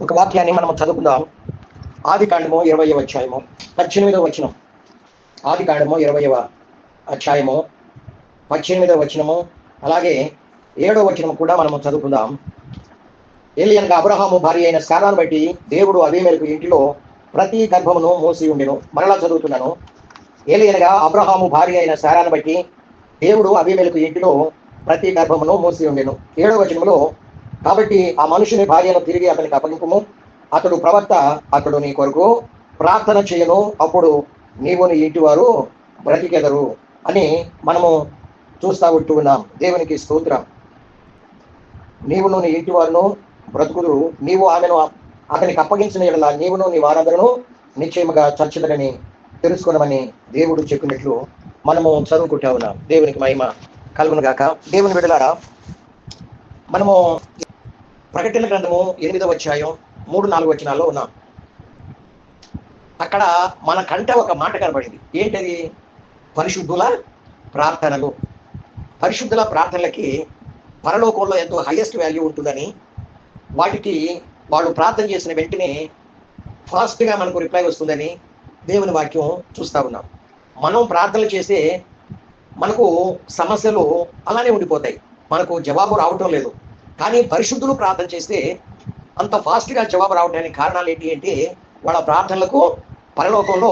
ఒక వాక్యాన్ని మనం చదువుకుందాం. ఆది కాండము ఇరవయవ అధ్యాయము. పద్దెనిమిదవ వచనం. ఆది కాండము ఇరవయవ అధ్యాయము. పద్దెనిమిదవ వచనము. అలాగే ఏడవ వచనం కూడా మనము చదువుకుందాం. ఏలియన్గా అబ్రహాము భార్య అయిన సారాను బట్టి దేవుడు అభిమేలకు ఇంటిలో ప్రతి గర్భమును మోసి ఉండెను. మరలా చదువుతున్నాను. ఏలియనగా అబ్రహాము భార్య అయిన సారాను బట్టి దేవుడు అభిమేలకు ఇంటిలో ప్రతి గర్భమును మోసి ఉండెను. ఏడవ వచనంలో కాబట్టి ఆ మనుషుని భార్యను తిరిగి అతనికి అప్పగింపము. అతడు ప్రవక్త అతడు నీ కొరకు ప్రార్థన చేయను అప్పుడు నీవు నీ ఇంటి వారు బ్రతికెదరు అని మనము చూస్తా ఉంటూ ఉన్నాం. దేవునికి స్తోత్రం. నీవును నీ ఇంటి వారును బ్రతుకుదురు. నీవు ఆమెను అతనికి అప్పగించిన ఎడల నీవును నీ వారందరూ నిశ్చయముగా చర్చదని తెలుసుకున్నామని దేవుడు చెప్పినట్లు మనము చదువుకుంటా ఉన్నాం. దేవునికి మహిమ కలుగును గాక దేవుని విడలారా మనము ప్రకటన గ్రంథము ఎనిమిదవ అధ్యాయం మూడు నాలుగు వచనాల్లో ఉన్నాం. అక్కడ మన కంట ఒక మాట కనబడింది. ఏంటది? పరిశుద్ధుల ప్రార్థనలు. పరిశుద్ధుల ప్రార్థనలకి పరలోకంలో ఎంతో హైయెస్ట్ వాల్యూ ఉంటుందని వాటికి వాళ్ళు ప్రార్థన చేసిన వెంటనే ఫాస్ట్గా మనకు రిప్లై వస్తుందని దేవుని వాక్యం చూస్తా ఉన్నాం. మనం ప్రార్థనలు చేసే మనకు సమస్యలు అలానే ఉండిపోతాయి. మనకు జవాబు రావటం లేదు. కానీ పరిశుద్ధులు ప్రార్థన చేస్తే అంత ఫాస్ట్గా జవాబు రావడానికి కారణాలు ఏంటి అంటే వాళ్ళ ప్రార్థనలకు పరలోకంలో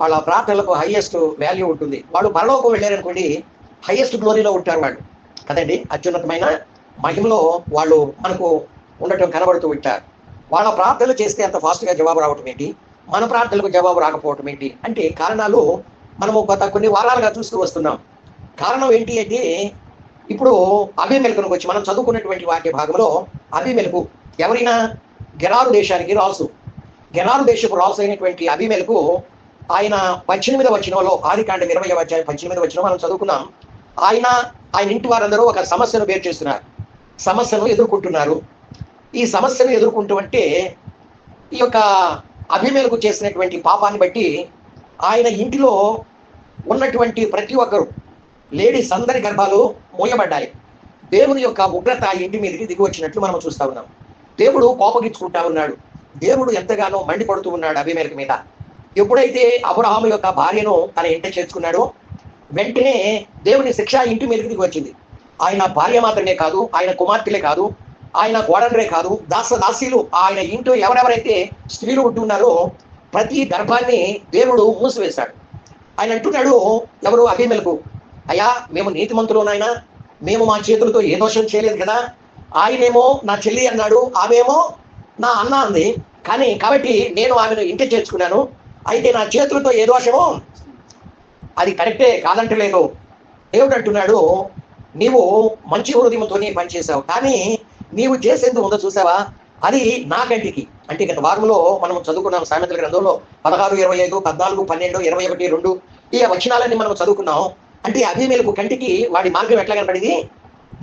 వాళ్ళ ప్రార్థనలకు హైయెస్ట్ వాల్యూ ఉంటుంది. వాళ్ళు పరలోకం వెళ్ళారనుకోండి హైయెస్ట్ గ్లోరీలో ఉంటారు వాళ్ళు. కదండి? అత్యున్నతమైన మహిమలో వాళ్ళు మనకు ఉండటం కనబడుతూ ఉంటారు. వాళ్ళ ప్రార్థనలు చేస్తే అంత ఫాస్ట్గా జవాబు రావటం ఏంటి? మన ప్రార్థనలకు జవాబు రాకపోవటం ఏంటి? అంటే కారణాలు మనము గత కొన్ని వారాలుగా చూస్తూ వస్తున్నాం. కారణం ఏంటి అంటే ఇప్పుడు అభిమెలకునికి వచ్చి మనం చదువుకున్నటువంటి వాటి భాగంలో అభిమెలకు ఎవరైనా గెరారు దేశానికి రాసు గెరారు దేశపు రాసు అయినటువంటి అభిమెలకు ఆయన పద్దెనిమిది వచ్చినలో ఆదికాండ ఇరవై అధ్యాయం పద్దెనిమిది వచ్చిన మనం చదువుకున్నాం. ఆయన ఆయన ఇంటి వారందరూ ఒక సమస్యను వేరు చేస్తున్నారు. సమస్యను ఎదుర్కొంటున్నారు. ఈ సమస్యను ఎదుర్కొంటూ అంటే ఈ యొక్క అభిమేలకు చేసినటువంటి పాపాన్ని బట్టి ఆయన ఇంటిలో ఉన్నటువంటి ప్రతి ఒక్కరు లేడీస్ అందరి గర్భాలు మూయబడ్డాయి. దేవుని యొక్క ఉగ్రత ఇంటి మీదకి దిగి వచ్చినట్లు మనం చూస్తా ఉన్నాం. దేవుడు కోపగించుకుంటా ఉన్నాడు. దేవుడు ఎంతగానో మండిపడుతూ ఉన్నాడు అభిమేరకు మీద. ఎప్పుడైతే అబ్రహాము యొక్క భార్యను తన ఇంట చేర్చుకున్నాడో వెంటనే దేవుని శిక్ష ఇంటి మీదకి దిగి వచ్చింది. ఆయన భార్య మాత్రమే కాదు ఆయన కుమార్తెలే కాదు ఆయన గోడలరే కాదు దాస దాసీలు ఆయన ఇంట్లో ఎవరెవరైతే స్త్రీలు ఉంటున్నారో ప్రతి గర్భాన్ని దేవుడు మూసివేశాడు. ఆయన అంటున్నాడు ఎవరు? అభిమేలకు అయ్యా మేము నీతిమంతులు నాయన. మేము మా చేతులతో ఏ దోషం చేయలేదు కదా. ఆయనేమో నా చెల్లి అన్నాడు ఆమెమో నా అన్న అంది. కానీ కాబట్టి నేను ఆమెను ఇంటి చేర్చుకున్నాను. అయితే నా చేతులతో ఏ దోషమో అది కరెక్టే కాదంటలేదు. దేవుడు అంటున్నాడు నీవు మంచి హృదయంతో పనిచేసావు కానీ నీవు చేసేందు ఉందో చూసావా? అది నా కంటికి. అంటే గత వారంలో మనం చదువుకున్నాం సామెతల గ్రంథంలో పదహారు ఇరవై ఐదు పద్నాలుగు పన్నెండు ఇరవై ఒకటి రెండు ఈ వచనాలన్నీ మనం చదువుకున్నాం. అంటే అభిమేలకు కంటికి వాడి మార్గం ఎట్లా కనపడింది?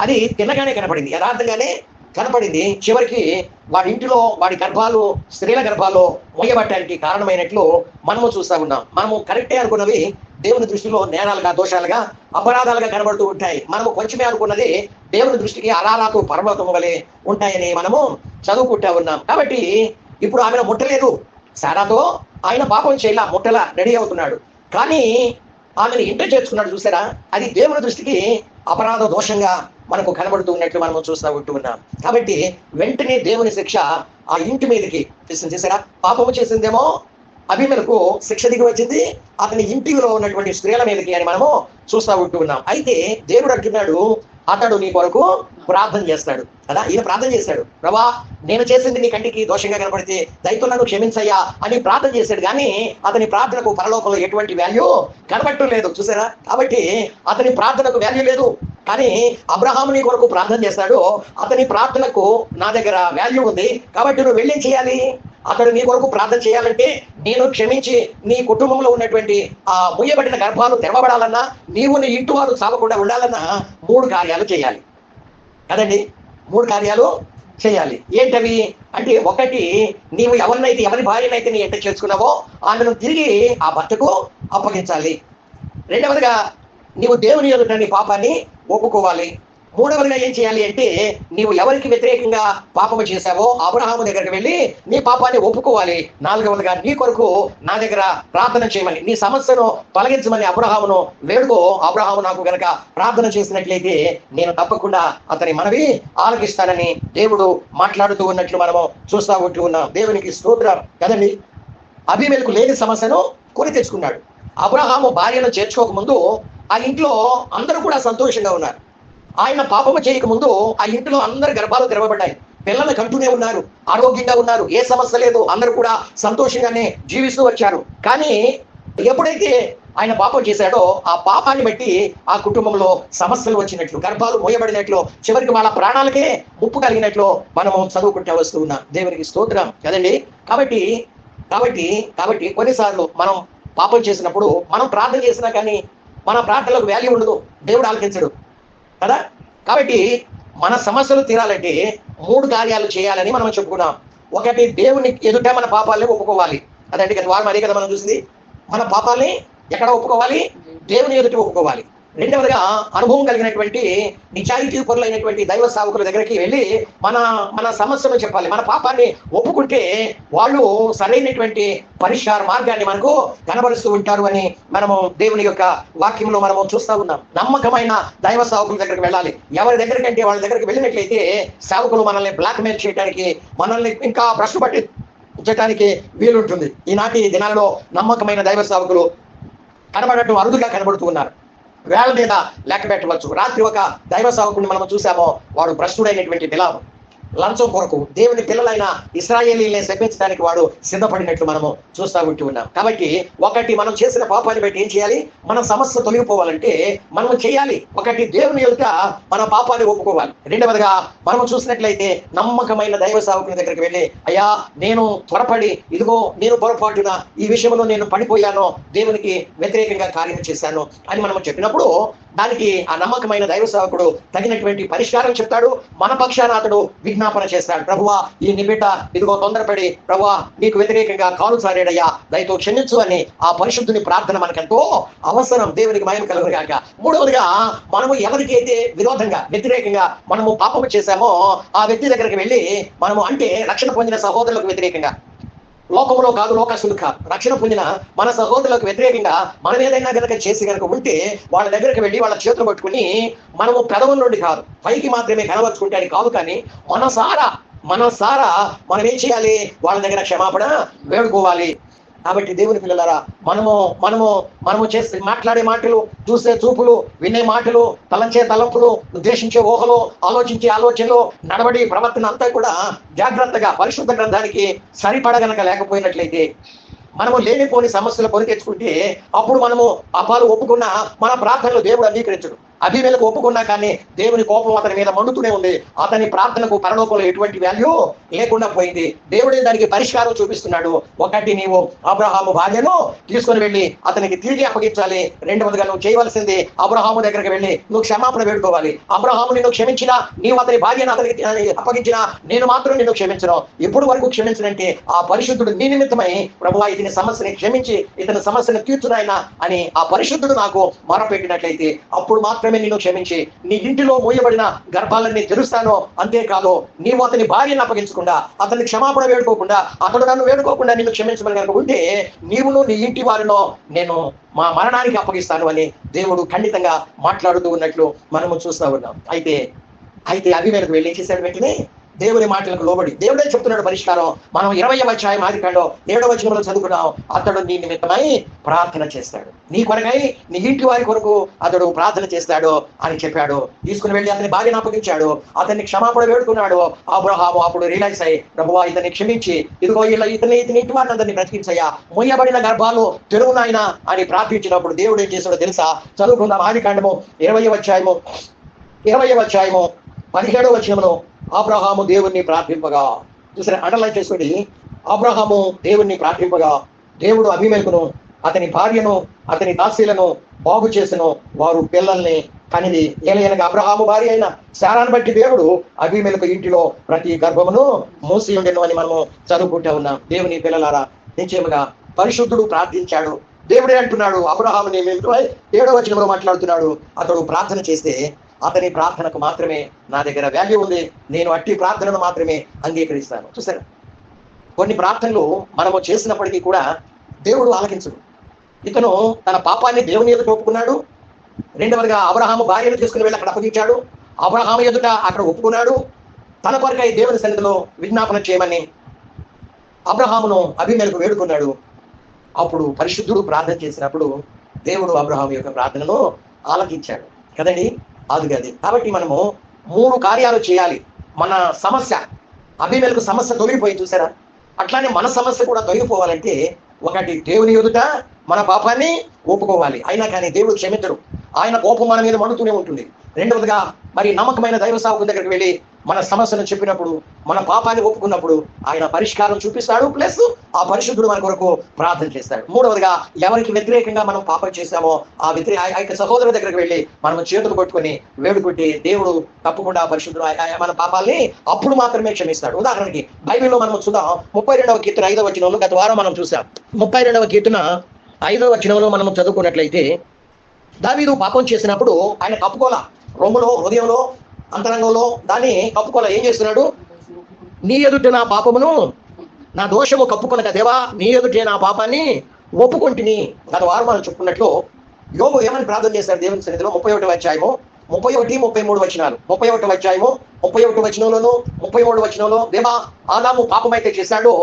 అది తిన్నగానే కనపడింది. యథార్థంగానే కనపడింది. చివరికి వాడి ఇంటిలో వాడి గర్భాలు స్త్రీల గర్భాలు మొయ్యబట్టడానికి కారణమైనట్లు మనము చూస్తా ఉన్నాం. మనము కరెక్టే అనుకున్నవి దేవుని దృష్టిలో నేరాలుగా దోషాలుగా అపరాధాలుగా కనబడుతూ ఉంటాయి. మనము కొంచెమే అనుకున్నది దేవుని దృష్టికి అలారాకు పర్వతం వలె ఉంటాయని మనము చదువుకుంటా ఉన్నాం. కాబట్టి ఇప్పుడు ఆమెను ముట్టలేదు. సారాతో ఆయన పాపం చేయాల ముట్టల రెడీ అవుతున్నాడు. కానీ ఆమెను ఎంట్రీ చేర్చుకున్నాడు చూసారా? అది దేవుని దృష్టికి అపరాధ దోషంగా మనకు కనబడుతూ ఉన్నట్లు మనము చూస్తూ ఉంటూ ఉన్నాం. కాబట్టి వెంటనే దేవుని శిక్ష ఆ ఇంటి మీదకి చేసింది చేశారా పాపము చేసిందేమో అభిమలకు శిక్ష దిగి వచ్చింది అతని ఇంటిలో ఉన్నటువంటి స్త్రీల మీదకి అని మనము చూస్తూ ఉంటూ ఉన్నాం. అయితే దేవుడు అంటున్నాడు అతడు నీ కొరకు ప్రార్థన చేస్తాడు. కదా? ఈయన ప్రార్థన చేశాడు ప్రభా నేను చేసింది నీ కంటికి దోషంగా కనపడితే దయతో నన్ను క్షమించయ్యా అని ప్రార్థన చేశాడు కానీ అతని ప్రార్థనకు పరలోకంలో ఎటువంటి వాల్యూ కనబడటం లేదు. చూసారా? కాబట్టి అతని ప్రార్థనకు వాల్యూ లేదు. కానీ అబ్రహాము నీ కొరకు ప్రార్థన చేస్తాడు. అతని ప్రార్థనకు నా దగ్గర వాల్యూ ఉంది. కాబట్టి నువ్వు వెళ్ళేం చేయాలి? అతడు నీ కొరకు ప్రార్థన చేయాలంటే నేను క్షమించి నీ కుటుంబంలో ఉన్నటువంటి ఆ ముయ్యబడిన గర్భాలు తెరవబడాలన్నా నీవు నీ ఇంటి వారు చావకుండా ఉండాలన్నా మూడు కార్యాలు చేయాలి. కదండి? మూడు కార్యాలు చేయాలి. ఏంటవి? అంటే ఒకటి నీవు ఎవరినైతే ఎవరి భార్యనైతే నీ ఎంట చేసుకున్నావో ఆమెను తిరిగి ఆ భర్తకు అప్పగించాలి. రెండవదిగా నీవు దేవుని ఎదుట నీ పాపాన్ని ఒప్పుకోవాలి. మూడవదిగా ఏం చేయాలి అంటే నీవు ఎవరికి వ్యతిరేకంగా పాపము చేశావో అబ్రహాము దగ్గరికి వెళ్ళి నీ పాపాన్ని ఒప్పుకోవాలి. నాలుగవదిగా నీ కొరకు నా దగ్గర ప్రార్థన చేయమని నీ సమస్యను తొలగించమని అబ్రహామును వేడుకో. అబ్రహాము నాకు గనక ప్రార్థన చేసినట్లయితే నేను తప్పకుండా అతని మనవి ఆలకిస్తానని దేవుడు మాట్లాడుతూ ఉన్నట్లు మనము చూస్తా ఉంటూ ఉన్నాం. దేవునికి స్తోత్రం. కదండి? అభిమేలకు లేని సమస్యను కొని తెచ్చుకున్నాడు. అబ్రహాము భార్యను చేర్చుకోక ముందు ఆ ఇంట్లో అందరూ కూడా సంతోషంగా ఉన్నారు. ఆయన పాపము చేయక ముందు ఆ ఇంట్లో అందరు గర్భాలు తెరవబడ్డాయి. పిల్లలు కంటూనే ఉన్నారు ఆరోగ్యంగా ఉన్నారు ఏ సమస్య లేదు అందరూ కూడా సంతోషంగానే జీవిస్తూ వచ్చారు. కానీ ఎప్పుడైతే ఆయన పాపం చేశాడో ఆ పాపాన్ని బట్టి ఆ కుటుంబంలో సమస్యలు వచ్చినట్లు గర్భాలు మోయబడినట్లు చివరికి వాళ్ళ ప్రాణాలకే ముప్పు కలిగినట్లు మనము చదువుకుంటే వస్తూ ఉన్నాం. దేవునికి స్తోత్రం. కదండి? కాబట్టి కాబట్టి కాబట్టి కొన్నిసార్లు మనం పాపం చేసినప్పుడు మనం ప్రార్థన చేసినా కానీ మన ప్రార్థనలకు వాల్యూ ఉండదు. దేవుడు ఆలకించడు. కదా? కాబట్టి మన సమస్యలు తీరాలంటే మూడు కార్యాలు చేయాలని మనం చెప్పుకున్నాం. ఒకటి దేవుని ఎదుట మన పాపాలని ఒప్పుకోవాలి. అదండి కదా వారం అదే కదా మనం చూసింది? మన పాపాలని ఎక్కడ ఒప్పుకోవాలి? దేవుని ఎదుట ఒప్పుకోవాలి. రెండవదిగా అనుభవం కలిగినటువంటి నిజాయితీ పరులైనటువంటి దైవ సావకుల దగ్గరికి వెళ్ళి మన మన సమస్యను చెప్పాలి. మన పాపాన్ని ఒప్పుకుంటే వాళ్ళు సరైనటువంటి పరిష్కార మార్గాన్ని మనకు కనబరుస్తూ ఉంటారు అని మనము దేవుని యొక్క వాక్యంలో మనము చూస్తూ ఉన్నాం. నమ్మకమైన దైవ సావకుల దగ్గరికి వెళ్ళాలి. ఎవరి దగ్గరికంటే వాళ్ళ దగ్గరికి వెళ్ళినట్లయితే సేవకులు మనల్ని బ్లాక్మెయిల్ చేయడానికి మనల్ని ఇంకా ప్రశ్న పట్టి ఉంచడానికి వీలుంటుంది. ఈనాటి దినాలలో నమ్మకమైన దైవ సేవకులు కనబడటం అరుదుగా కనబడుతూ ఉన్నారు. వేల మీద లెక్క పెట్టవచ్చు. రాత్రి ఒక దైవ సేవకుడిని మనం చూసామో వాడు భ్రష్టుడైనటువంటి బిలాము లంచం కొరకు దేవుని పిల్లలైన ఇస్రాయేలీని శపించడానికి వాడు సిద్ధపడినట్లు మనము చూస్తా ఉంటూ ఉన్నాం. కాబట్టి ఒకటి మనం చేసిన పాపాన్ని బట్టి ఏం చేయాలి? మన సమస్య తొలగిపోవాలంటే మనం చేయాలి. ఒకటి దేవుని యొక్క మన పాపాన్ని ఒప్పుకోవాలి. రెండవదిగా మనం చూసినట్లయితే నమ్మకమైన దైవ సేవకుని దగ్గరికి వెళ్ళి అయ్యా నేను త్వరపడి ఇదిగో నేను పొరపాటున ఈ విషయంలో నేను పడిపోయాను. దేవునికి వ్యతిరేకంగా కార్యం చేశాను అని మనం చెప్పినప్పుడు దానికి ఆ నమ్మకమైన దైవ సేవకుడు తగినటువంటి పరిష్కారం చెప్తాడు. మన పక్షాన అతడు విజ్ఞాపన చేస్తాడు. ప్రభువా ఈ నిబిట ఇదిగో తొందరపడి ప్రభువా నీకు వ్యతిరేకంగా కాలు సారేడయ్యా దయతో క్షమించు అని ఆ పరిశుద్ధుని ప్రార్థన మనకెంతో అవసరం. దేవునికి మయం కలుగుగాక మూడవదిగా మనము ఎవరికైతే విరోధంగా వ్యతిరేకంగా మనము పాపము చేశామో ఆ వ్యక్తి దగ్గరికి వెళ్ళి మనము అంటే రక్షణ పొందిన సహోదరులకు వ్యతిరేకంగా లోకంలో కాదు లోకస్తులు కాదు. రక్షణ పొందిన మన సహోదరులకు వ్యతిరేకంగా మనం ఏదైనా కనుక చేసి కనుక ఉంటే వాళ్ళ దగ్గరికి వెళ్ళి వాళ్ళ చేతులు పట్టుకుని మనము పెదవుల నుండి కాదు పైకి మాత్రమే కనబరుచుకుంటే అని కాదు కానీ మనసారా మనసారా మనం ఏం చేయాలి? వాళ్ళ దగ్గర క్షమాపణ వేడుకోవాలి. కాబట్టి దేవుని పిల్లలారా మనము మనము మనము చేసే మాట్లాడే మాటలు చూసే చూపులు వినే మాటలు తలంచే తలంపులు ఉద్దేశించే ఊహలు ఆలోచించే ఆలోచనలు నడవడి ప్రవర్తన అంతా కూడా జాగ్రత్తగా పరిశుద్ధ గ్రంథానికి సరిపడగనక లేకపోయినట్లయితే మనము లేనిపోని సమస్యలు కొని తెచ్చుకుంటే అప్పుడు మనము అపాలు ఒప్పుకున్న మన ప్రార్థనలు దేవుడు అంగీకరించడు. అభిమేలకు ఒప్పుకున్నా కానీ దేవుని కోపం అతని మీద మండుతూనే ఉంది. అతని ప్రార్థనకు పరలోకంలో ఎటువంటి వాల్యూ లేకుండా పోయింది. దేవుడే దానికి పరిష్కారం చూపిస్తున్నాడు. ఒకటి నీవు అబ్రహాము భార్యను తీసుకొని వెళ్ళి అతనికి తిరిగి అప్పగించాలి. రెండవదిగా నువ్వు చేయవలసింది అబ్రహాము దగ్గరికి వెళ్ళి నువ్వు క్షమాపణ వేడుకోవాలి. అబ్రహాము నిన్ను క్షమించినా నీవు అతని భార్యను అతనికి అప్పగించినా నేను మాత్రం నిన్ను క్షమించను. ఎప్పుడు వరకు క్షమించనంటే ఆ పరిశుద్ధుడు నీ నిమిత్తమై ప్రభు ఇతని సమస్యని క్షమించి ఇతని సమస్యను తీర్చునాయన అని ఆ పరిశుద్ధుడు నాకు మొరపెట్టినట్లయితే అప్పుడు మాత్రం మాత్రమే నిన్ను క్షమించి. నీ ఇంటిలో మూయబడిన గర్భాలన్నీ తెరుస్తాను అంతేకాదు నీవు అతని భార్యను అప్పగించకుండా అతన్ని క్షమాపణ వేడుకోకుండా అతడు నన్ను వేడుకోకుండా నిన్ను క్షమించమని కనుక ఉంటే నీవును నీ ఇంటి వారినో నేను మా మరణానికి అప్పగిస్తాను అని దేవుడు ఖండితంగా మాట్లాడుతూ ఉన్నట్లు మనము చూస్తూ ఉన్నాం. అయితే అయితే అవి మేరకు వెళ్ళి చేశాడు వెంటనే? దేవుని మాటలకు లోబడి. దేవుడే చెప్తున్నాడు పరిష్కారం. మనం ఇరవై అధ్యాయం ఆదికాండో ఏడవ వచనంలో చదువుకున్నాం. అతడు నీ నిమిత్తమై ప్రార్థన చేస్తాడు. నీ కొరకై నీ ఇంటి వారి కొరకు అతడు ప్రార్థన చేస్తాడు అని చెప్పాడు. తీసుకుని వెళ్ళి అతని భార్యను అప్పగించాడు. అతన్ని క్షమాపణ వేడుకున్నాడు. అబ్రహాము అప్పుడు రియలైజ్ అయ్యి ప్రభువా ఇతన్ని క్షమించి. ఇదిగో ఇలా ఇతని ఇతని ఇంటి వారిని అందరినీ బ్రతికించయ్యా. మొయ్యబడిన గర్భాలు తెరువునాయన అని ప్రార్థించినప్పుడు దేవుడు ఏం చేశాడో తెలుసా? చదువుకుందాం ఆదికాండము ఇరవై అధ్యాయము ఇరవై అధ్యాయము పదిహేడవ వచనములో ఆబ్రహాము దేవుణ్ణి ప్రార్థింపగా. చూసారా అండర్లైన్ చేసుకోండి. ఆబ్రహాము దేవుణ్ణి ప్రార్థింపగా. దేవుడు అభిమేకును అతని భార్యను అతని దాసీలను బాగు చేసను. వారు పిల్లల్ని కనిది. ఏలయనగా అబ్రహాము భార్య అయిన శారాన్ని బట్టి దేవుడు అభిమేలకు ఇంటిలో ప్రతి గర్భమును మూసి ఉండెను అని మనము చదువుకుంటా ఉన్నాం. దేవుని పిల్లలారా నిశ్చయముగా పరిశుద్ధుడు ప్రార్థించాడు. దేవుడే అంటున్నాడు అబ్రహాము ఏడవ వచనంలో మాట్లాడుతున్నాడు. అతడు ప్రార్థన చేస్తే అతని ప్రార్థనకు మాత్రమే నా దగ్గర వాల్యూ ఉంది. నేను అట్టి ప్రార్థనను మాత్రమే అంగీకరిస్తాను. చూసారా? కొన్ని ప్రార్థనలు మనము చేసినప్పటికీ కూడా దేవుడు ఆలకించడు. ఇతను తన పాపాన్ని దేవుని ఎదుట ఒప్పుకున్నాడు. రెండవదిగా అబ్రహాము భార్యను తీసుకుని వెళ్ళి అక్కడ అప్పగించాడు. అబ్రహాము ఎదుట అక్కడ ఒప్పుకున్నాడు. తన కొరకై దేవుని సన్నిధిలో విజ్ఞాపన చేయమని అబ్రహామును అభిమేలకు వేడుకున్నాడు. అప్పుడు పరిశుద్ధుడు ప్రార్థన చేసినప్పుడు దేవుడు అబ్రహాం యొక్క ప్రార్థనను ఆలకించాడు. కదండి? అది అది కాబట్టి మనము మూడు కార్యాలు చేయాలి. మన సమస్య అభిమేలకు సమస్య తొలగిపోయి చూసారా? అట్లానే మన సమస్య కూడా తొలగిపోవాలంటే ఒకటి దేవుని ఎదుట మన పాపాన్ని ఒప్పుకోవాలి. అయినా కానీ దేవుడు క్షమించడు. ఆయన కోపం మన మీద మండుతూనే ఉంటుంది. రెండవదిగా మరి నమ్మకమైన దైవ సాగు దగ్గరికి వెళ్ళి మన సమస్యను చెప్పినప్పుడు మన పాపాన్ని ఒప్పుకున్నప్పుడు ఆయన పరిష్కారం చూపిస్తాడు ప్లస్ ఆ పరిశుద్ధుడు మన కొరకు ప్రార్థన చేస్తాడు. మూడవదిగా ఎవరికి వ్యతిరేకంగా మనం పాపం చేశామో ఆ వ్యతిరే ఆ యొక్క సహోదరు దగ్గరికి వెళ్ళి మనం చేతులు కొట్టుకుని వేడుకుంటే దేవుడు తప్పకుండా పరిశుద్ధుడు మన పాపాల్ని అప్పుడు మాత్రమే క్షమిస్తాడు. ఉదాహరణకి బైబిల్లో మనం చూద్దాం. ముప్పై రెండవ కీర్తన ఐదవ వచనంలో గత వారం మనం చూసాం ముప్పై రెండవ కీర్తన ఐదవ వచనంలో మనం చదువుకున్నట్లయితే దావీదు పాపం చేసినప్పుడు ఆయన కప్పుకోల రొమ్ములో హృదయంలో అంతరంగంలో దాన్ని కప్పుకోలే. ఏం చేస్తున్నాడు? నీ ఎదుట నా పాపమును నా దోషము కప్పుకొనక దేవా నీ ఎదుటే నా పాపాన్ని ఒప్పుకొంటిని. గత వారం మనం చెప్పుకున్నట్లు యోగు ఏమని ప్రార్థన చేశారు దేవుని సన్నిధిలో? ముప్పై ఒకటి అధ్యాయము ముప్పై ఒకటి ముప్పై మూడు వచనాలు. ముప్పై ఒకటి అధ్యాయము ముప్పై ఒకటి వచనంలోను ముప్పై మూడు వచనంలో దేవా ఆదాము పాపమైతే చేశాడో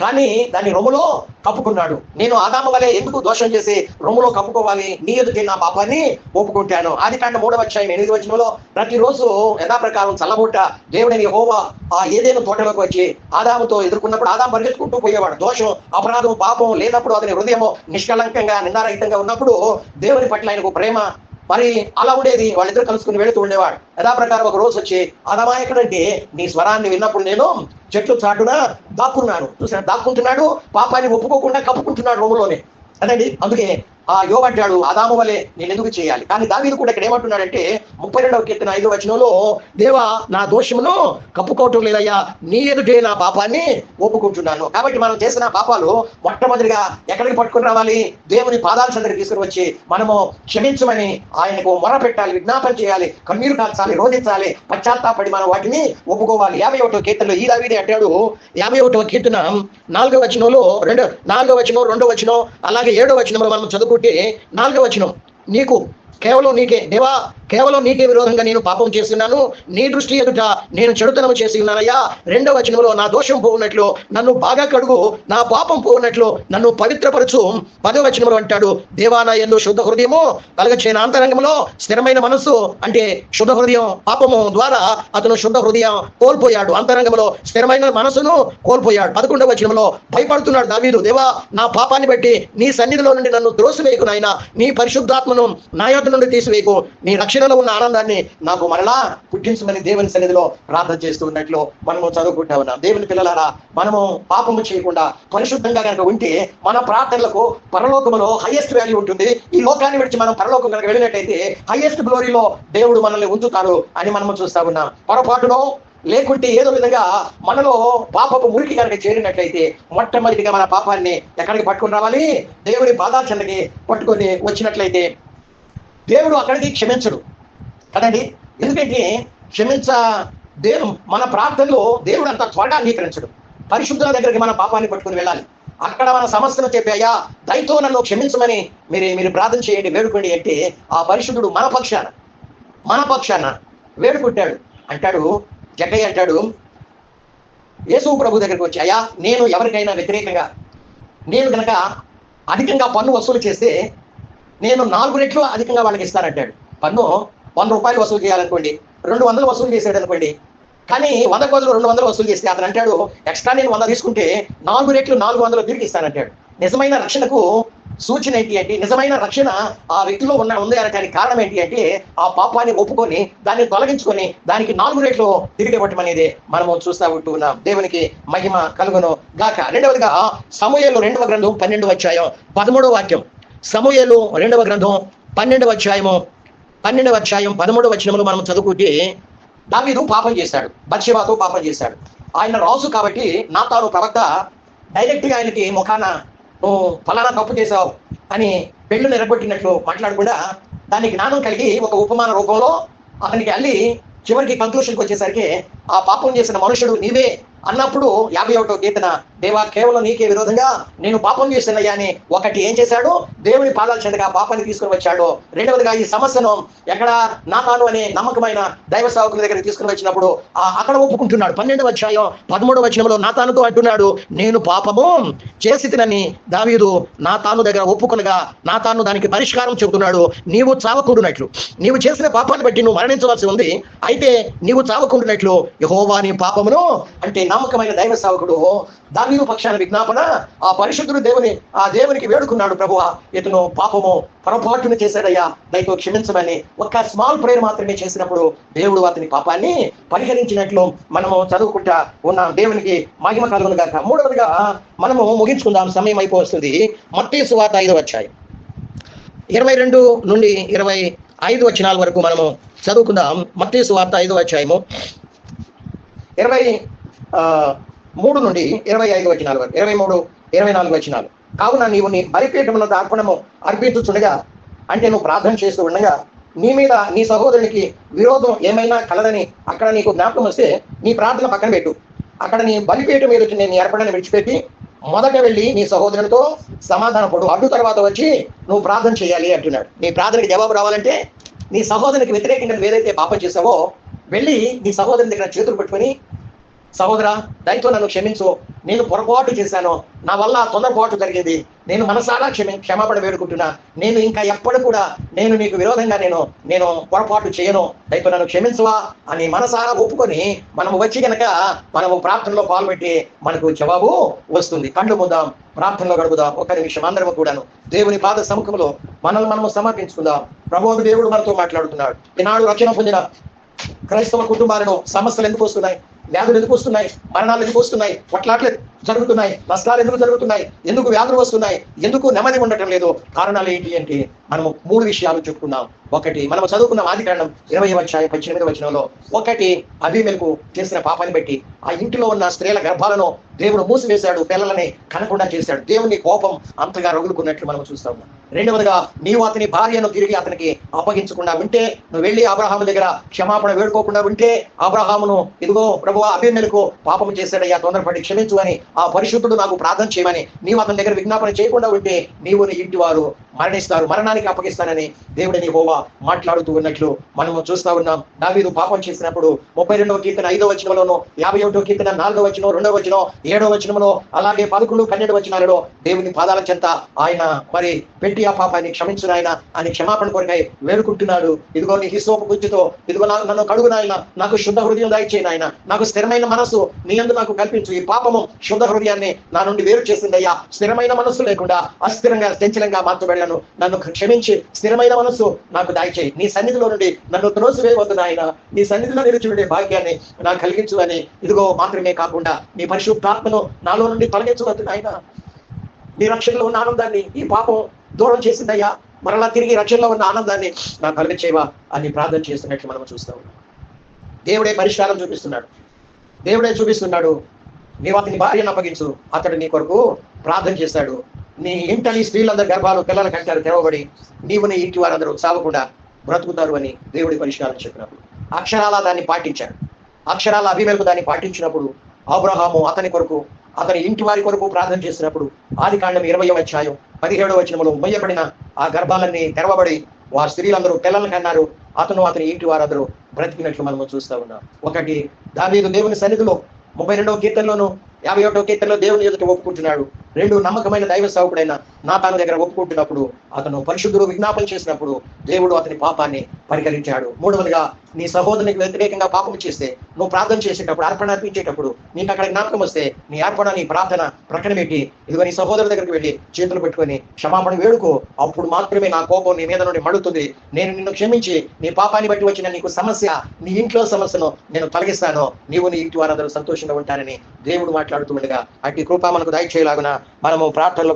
కానీ దాన్ని రొమ్ములో కప్పుకున్నాడు. నేను ఆదాము వలె ఎందుకు దోషం చేసి రొమ్ములో కప్పుకోవాలి? నీ ఎదుటి నా పాపాన్ని ఒప్పుకుంటాను. ఆది కాండ మూడవ అధ్యాయం ఎనిమిది వచ్చినలో ప్రతిరోజు యథాప్రకారం చల్లబుట్ట దేవుడిని హోవా ఆ ఏదైనా తోటలోకి వచ్చి ఆదాముతో ఎదుర్కొన్నప్పుడు ఆదాం పరిగెత్తుకుంటూ పోయేవాడు. దోషం అపరాధం పాపం లేనప్పుడు అతని హృదయము నిష్కలంకంగా నిందారహితంగా ఉన్నప్పుడు దేవుని పట్ల ఆయనకు ప్రేమ మరి అలా ఉండేది. వాళ్ళిద్దరు కలుసుకుని వెళుతూ ఉండేవాడు యథాప్రకారం ఒక రోజు వచ్చి అదమాయకుడంటే నీ స్వరాన్ని విన్నప్పుడు నేను చెట్లు చాటున దాక్కున్నాను. చూసిన దాక్కుంటున్నాడు పాపాన్ని ఒప్పుకోకుండా కప్పుకుంటున్నాడు రూములోనే. అదండి. అందుకే ఆ యోగంటాడు ఆదాము వలె నేను ఎందుకు చేయాలి? కానీ దావీదు కూడా ఇక్కడ ఏమంటున్నాడంటే ముప్పై రెండవ కీర్తన ఐదు వచనంలో దేవా నా దోషమును కప్పుకోవటం లేదయ్యా. నీ ఎదుటే నా పాపాన్ని ఒప్పుకుంటున్నాను. కాబట్టి మనం చేసిన పాపాలు మొట్టమొదటిగా ఎక్కడికి పట్టుకుని రావాలి? దేవుని పాదాల సందరికి తీసుకుని వచ్చి మనము క్షమించమని ఆయనకు మొర పెట్టాలి విజ్ఞాపన చేయాలి కన్నీరు కాల్చాలి రోధించాలి పశ్చాత్తాపడి మనం వాటిని ఒప్పుకోవాలి. యాభై ఒకటో కీర్తనలో ఈ దావీది అంటాడు యాభై ఒకటో కీర్తన నాలుగో వచనంలో రెండు నాలుగో వచనం రెండో వచనం అలాగే ఏడో వచనంలో మనం చదువుకుంటాం నాలుగో వచనం నీకు కేవలం నీకే దేవా కేవలం నీకే విరోధంగా నేను పాపం చేస్తున్నాను నీ దృష్టి ఎదుట నేను చెడుతనం చేసి ఉన్నానయ్యా. రెండవ వచనంలో నా దోషం పోవునట్లు నన్ను బాగా కడుగు నా పాపం పోవునట్లు నన్ను పవిత్రపరచు. పదవ వచనంలో అంటాడు దేవా నా ఎందు శుద్ధ హృదయము కలగచేన అంతరంగంలో స్థిరమైన మనస్సు అంటే శుద్ధ హృదయం పాపము ద్వారా అతను శుద్ధ హృదయం కోల్పోయాడు. అంతరంగంలో స్థిరమైన మనసును కోల్పోయాడు. పదకొండవ వచనంలో భయపడుతున్నాడు దావీదు దేవా నా పాపాన్ని బట్టి నీ సన్నిధిలో నుండి నన్ను త్రోసివేయకు నాయన. నీ పరిశుద్ధాత్మను నా యొద్ద నుండి తీసివేయకు నీ రక్షణలో ఉన్న ఆనందాన్ని నాకు మరలా పుట్టించమని దేవుని సన్నిధిలో ప్రార్థన చేస్తూ ఉన్నట్లు మనము చదువుకుంటా ఉన్నాం. దేవుని పిల్లలారా మనము పాపము చేయకుండా పరిశుద్ధంగా కనుక ఉంటే మన ప్రార్థనలకు పరలోకములో హైయెస్ట్ వాల్యూ ఉంటుంది. ఈ లోకాన్ని విడిచి మనం పరలోకం కనుక వెళ్ళినట్టయితే హైయెస్ట్ గ్లోరీలో దేవుడు మనల్ని ఉంచుతారు అని మనము చూస్తా ఉన్నాం. పొరపాటునో లేకుంటే ఏదో విధంగా మనలో పాపపు మురికి కనుక చేరినట్లయితే మొట్టమొదటిగా మన పాపాన్ని ఎక్కడికి పట్టుకుని రావాలి? దేవుని పాదాల పట్టుకొని వచ్చినట్లయితే దేవుడు అక్కడికి క్షమించడు. కదండి? ఎందుకంటే క్షమించ దేవు మన ప్రార్థనలో దేవుడు అంత త్వరగా అంగీకరించడు. పరిశుద్ధుల దగ్గరికి మన పాపాన్ని పట్టుకుని వెళ్ళాలి. అక్కడ మన సమస్యను చెప్పాయా దయతో నన్ను క్షమించమని మీరు మీరు ప్రార్థన చేయండి వేడుకోండి అంటే ఆ పరిశుద్ధుడు మన పక్షాన మన పక్షాన వేడుకుంటాడు. అంటాడు జగ్గయ్య అంటాడు యేసు ప్రభు దగ్గరికి వచ్చి అయ్యా నేను ఎవరికైనా వ్యతిరేకంగా నేను గనక అధికంగా పన్ను వసూలు చేస్తే నేను నాలుగు రెట్లు అధికంగా వాళ్ళకి ఇస్తానంటాడు. పన్ను వంద రూపాయలు వసూలు చేయాలనుకోండి రెండు వందలు వసూలు చేసాడు అనుకోండి కానీ వంద బదులు రెండు వందలు వసూలు చేస్తే అతను అంటాడు ఎక్స్ట్రా నేను వంద తీసుకుంటే నాలుగు రెట్లు నాలుగు వందలు తిరిగి ఇస్తానంటాడు. నిజమైన రక్షణకు సూచన ఏంటి అంటే నిజమైన రక్షణ ఆ వ్యక్తిలో ఉన్న ఉంది అనడానికి కారణం ఏంటి అంటే ఆ పాపాన్ని ఒప్పుకొని దాన్ని తొలగించుకొని దానికి నాలుగు రేట్లు తిరిగి ఇవ్వటం అనేది మనము చూస్తా ఉంటూ ఉన్నాం. దేవునికి మహిమ కలుగును గాక. రెండవదిగా సమయంలో రెండవ గ్రంథం పన్నెండు వచ్చాయో పదమూడవ వాక్యం. సమూహలు రెండవ గ్రంథం పన్నెండవ అధ్యాయము పన్నెండవ అధ్యాయం పదమూడవ వచనములు మనం చదువుకుంటే దావీదు పాపం చేశాడు బత్షెబాతో పాపం చేశాడు. ఆయన రాజు కాబట్టి నాతాను ప్రవక్త డైరెక్ట్గా ఆయనకి ముఖాన నువ్వు ఫలానా తప్పు చేశావు అని పెళ్ళు నిరగొట్టినట్లు మాట్లాడకుండా దాని జ్ఞానం కలిగి ఒక ఉపమాన రూపంలో అతనికి అల్లి చివరికి కంక్లూషన్కి వచ్చేసరికి ఆ పాపం చేసిన మనుషుడు నీవే అన్నప్పుడు యాభై ఒకటో కీర్తన దేవా కేవలం నీకే విరోధంగా నేను పాపం చేసినయ్యా అని ఒకటి ఏం చేశాడు? దేవుని పాదాల చెందగా పాపాన్ని తీసుకుని వచ్చాడు. రెండవదిగా ఈ సమస్యను ఎక్కడ? నా తాను అనే నమ్మకమైన దైవ సేవకుల దగ్గర తీసుకుని వచ్చినప్పుడు ఆ అక్కడ ఒప్పుకుంటున్నాడు. పన్నెండవ అధ్యాయం పదమూడవ వచనంలో నా తానుతో అంటున్నాడు నేను పాపము చేసి తినని దావీదు నా తాను దగ్గర ఒప్పుకునగా నా తాను దానికి పరిష్కారం చెబుతున్నాడు. నీవు చావకూడునట్లు నీవు చేసిన పాపాన్ని బట్టి నువ్వు మరణించవలసి ఉంది. అయితే నీవు చావకుండినట్లు యహోవా నీ పాపమును అంటే నమ్మకమైన దైవ సేవకుడు దావీదు పక్షాన విజ్ఞాపన ఆ పరిశుద్ధుడు దేవుని ఆ దేవునికి వేడుకున్నాడు ప్రభు ఇతను పాపము పొరపాటును చేశాడయ్యా. దయతో క్షమించమని ఒక స్మాల్ ప్రేయర్ మాత్రమే చేసినప్పుడు దేవుడు అతని పాపాన్ని పరిహరించినట్లు మనము చదువుకుంటా ఉన్నాం. దేవునికి మహిమ కలుగును గాక. మూడవదిగా మనము ముగించుకుందాం. సమయం అయిపోతుంది మట్టి సువార్త ఐదు వచ్చాయి ఇరవై రెండు నుండి ఇరవై ఐదు వచనాల వరకు మనము చదువుకుందాం. మత్తయి సువార్త ఐదు అధ్యాయము. ఇరవై మూడు నుండి ఇరవై ఐదు వచనాల వరకు ఇరవై మూడు ఇరవై నాలుగు వచనాలు కావున నీవు నీ బలిపీఠమున అర్పణము అర్పించుచుండగా అంటే నువ్వు ప్రార్థన చేస్తూ ఉండగా నీ మీద నీ సహోదరునికి విరోధం ఏమైనా కలదని అక్కడ నీకు జ్ఞాపకం వస్తే నీ ప్రార్థన పక్కన పెట్టు. అక్కడ నీ బలిపీఠం మీద నేను నీ విడిచిపెట్టి మొదట వెళ్ళి నీ సహోదరునితో సమాధానం పడు. అడ్డు తర్వాత వచ్చి నువ్వు ప్రార్థన చేయాలి అంటున్నాడు. నీ ప్రార్థనకి జవాబు రావాలంటే నీ సహోదరునికి వ్యతిరేకంగా నువ్వు ఏదైతే పాపం చేసావో వెళ్ళి నీ సహోదరుని దగ్గర చేతులు పెట్టుకుని సహోదరా దయతో నన్ను క్షమించు. నేను పొరపాటు చేశాను. నా వల్ల తొందరపాటు జరిగింది. నేను మనసారా క్షమి క్షమాపణ వేడుకుంటున్నా. నేను ఇంకా ఎప్పుడు కూడా నేను నీకు విరోధంగా నేను నేను పొరపాటు చేయను. దయతో నన్ను క్షమించవా అని మనసారా ఒప్పుకొని మనము వచ్చి గనక మనము ప్రార్థనలో పాల్గొట్టి మనకు జవాబు వస్తుంది. కళ్ళు ముందాం ప్రార్థనలో గడుపుదాం. ఒక నిమిషం అందరము కూడాను. దేవుని పాద సముఖంలో మనల్ని మనము సమర్పించుకుందాం. ప్రభోధ దేవుడు మనతో మాట్లాడుతున్నాడు. ఈనాడు రక్షణ పొందిన క్రైస్తవ కుటుంబాలను సమస్యలు ఎందుకు వస్తున్నాయి? వ్యాధులు ఎందుకు వస్తున్నాయి? మరణాలు ఎందుకు వస్తున్నాయి? కొట్లాట్లు జరుగుతున్నాయి. నష్టాలు ఎందుకు జరుగుతున్నాయి? ఎందుకు వ్యాధులు వస్తున్నాయి? ఎందుకు నెమ్మది ఉండటం లేదు? కారణాలు ఏంటి అంటే మనము మూడు విషయాలు చెప్పుకున్నాం. ఒకటి మనం చదువుకున్న ఆది కారణం ఇరవై వచ్చాయి పద్దెనిమిది వచనంలో ఒకటి అభిమెలకు చేసిన పాపాన్ని బట్టి ఆ ఇంటిలో ఉన్న స్త్రీల గర్భాలను దేవుడు మూసివేశాడు పిల్లలని కనకుండా చేశాడు. దేవుని కోపం అంతగా రగులుకున్నట్లు మనం చూస్తాం రెండవదిగా నీవు అతని భార్యను తిరిగి అతనికి అప్పగించకుండా ఉంటే నువ్వు వెళ్ళి అబ్రహాము దగ్గర క్షమాపణ వేడుకోకుండా ఉంటే అబ్రహామును ఇదిగో ప్రభు అభిమేలకు పాపం చేశాడయ్యా తొందరపడి క్షమించు అని ఆ పరిశుద్ధుడు నాకు ప్రార్థన చేయమని నీవు అతని దగ్గర విజ్ఞాపన చేయకుండా ఉంటే నీవు నీ ఇంటి వారు మరణిస్తారు మరణానికి అప్పగిస్తానని దేవుడిని హోవా మాట్లాడుతూ ఉన్నట్లు మనము చూస్తా ఉన్నాం. దావీదు పాపం చేసినప్పుడు ముప్పై రెండవ కీర్తన ఐదవ వచనంలోను యాభై ఒకటో కీర్తన నాలుగవ వచనం రెండవ వచనం ఏడవ వచనంలో అలాగే పదకొండు పన్నెండు వచనాలలో దేవుని పాదాల చెంత ఆయన మరి పెట్టి ఆ పాపాన్ని క్షమించిన ఆయన అని క్షమాపణ కొరకై వేడుకుంటున్నాడు. ఇదిగో నీ హిసోపు గుజ్జుతో ఇదిగో నా- నన్ను కడుగు నాయన నాకు శుద్ధ హృదయం దాయిచేయి ఆయన నాకు స్థిరమైన మనసు నీ అందు నాకు కల్పించు. ఈ పాపము శుద్ధ హృదయాన్ని నా నుండి వేరు చేసిందయ్యా. స్థిరమైన మనస్సు లేకుండా అస్థిరంగా చంచలంగా మార్చబడాను నన్ను క్షమించి స్థిరమైన మనస్సు నాకు దాయిచేయి. నీ సన్నిధిలో నుండి నన్ను త్రోసివేయవద్దు నాయన నీ సన్నిధిలో నిలిచి భాగ్యాన్ని నాకు కలిగించు అని ఇదిగో మాత్రమే కాకుండా నీ పరిశుద్ధాత్మను నాలో నుండి తొలగించవద్దు నాయన. నీ రక్షణలో ఉన్న ఆనందాన్ని ఈ పాపం దూరం చేసిందయ్యా. మరలా తిరిగి రక్షణలో ఉన్న ఆనందాన్ని నాకు కలిగించేవా అని ప్రార్థన చేస్తున్నట్లు మనం చూస్తా ఉన్నాం. దేవుడే పరిష్కారం చూపిస్తున్నాడు. దేవుడే చూపిస్తున్నాడు. నీవు అతని భార్యను అప్పగించు. అతడు నీ కొరకు ప్రార్థన చేస్తాడు. నీ ఇంటని స్త్రీలందరి గర్భాలు పిల్లల కంటారు తెరవబడి నీవు నీ ఇంటి వారందరూ సావకుండా బ్రతుకుతారు అని దేవుడి పరిష్కారం చెప్పినప్పుడు. అక్షరాల దాన్ని పాటించాడు. అక్షరాల అభిమేలకు దాన్ని పాటించినప్పుడు అబ్రహాము అతని కొరకు అతని ఇంటి వారి కొరకు ప్రార్థన చేసినప్పుడు ఆది కాండం ఇరవై అధ్యాయం పదిహేడవ వచనములో మొయ్యబడిన ఆ గర్భాలన్నీ తెరవబడి వారి స్త్రీలందరూ పిల్లలను కన్నారు. అతను అతని ఇంటి వారందరూ బ్రతికినట్లు మనము చూస్తా ఉన్నాం. ఒకటి దావీదు దేవుని సన్నిధిలో ముప్పై రెండవ కీర్తనలోను యాభై ఒకటో కీర్తనలో దేవుని ఎదుట ఒప్పుకుంటున్నాడు. రెండు నమ్మకమైన దైవ సేవకుడైన నాతాను దగ్గర ఒప్పుకుంటున్నప్పుడు అతను పరిశుద్ధుడు విజ్ఞాపన చేసినప్పుడు దేవుడు అతని పాపాన్ని పరిహరించాడు మూడవదిగా నీ సహోదరునికి వ్యతిరేకంగా పాపం చేస్తే నువ్వు ప్రార్థన చేసేటప్పుడు అర్పణ అర్పించేటప్పుడు నీకు అక్కడ జ్ఞాపకం వస్తే నీ అర్పణ నీ ప్రార్థన ప్రకటన పెట్టి ఇదిగో నీ సహోదరు దగ్గరికి వెళ్ళి చేతులు పెట్టుకొని క్షమాపణ వేడుకో. అప్పుడు మాత్రమే నా కోపం నీ మీద నుండి మడుతుంది నేను నిన్ను క్షమించి నీ పాపాన్ని బట్టి వచ్చిన నీకు సమస్య నీ ఇంట్లో సమస్యను నేను తొలగిస్తాను. నీవు నీ ఇంటి వారందరూ సంతోషంగా ఉంటానని దేవుడు మాట్లాడుతుండగా అటు అట్టి కృప మనకు దయచేయలాగున మనము ప్రార్థనలో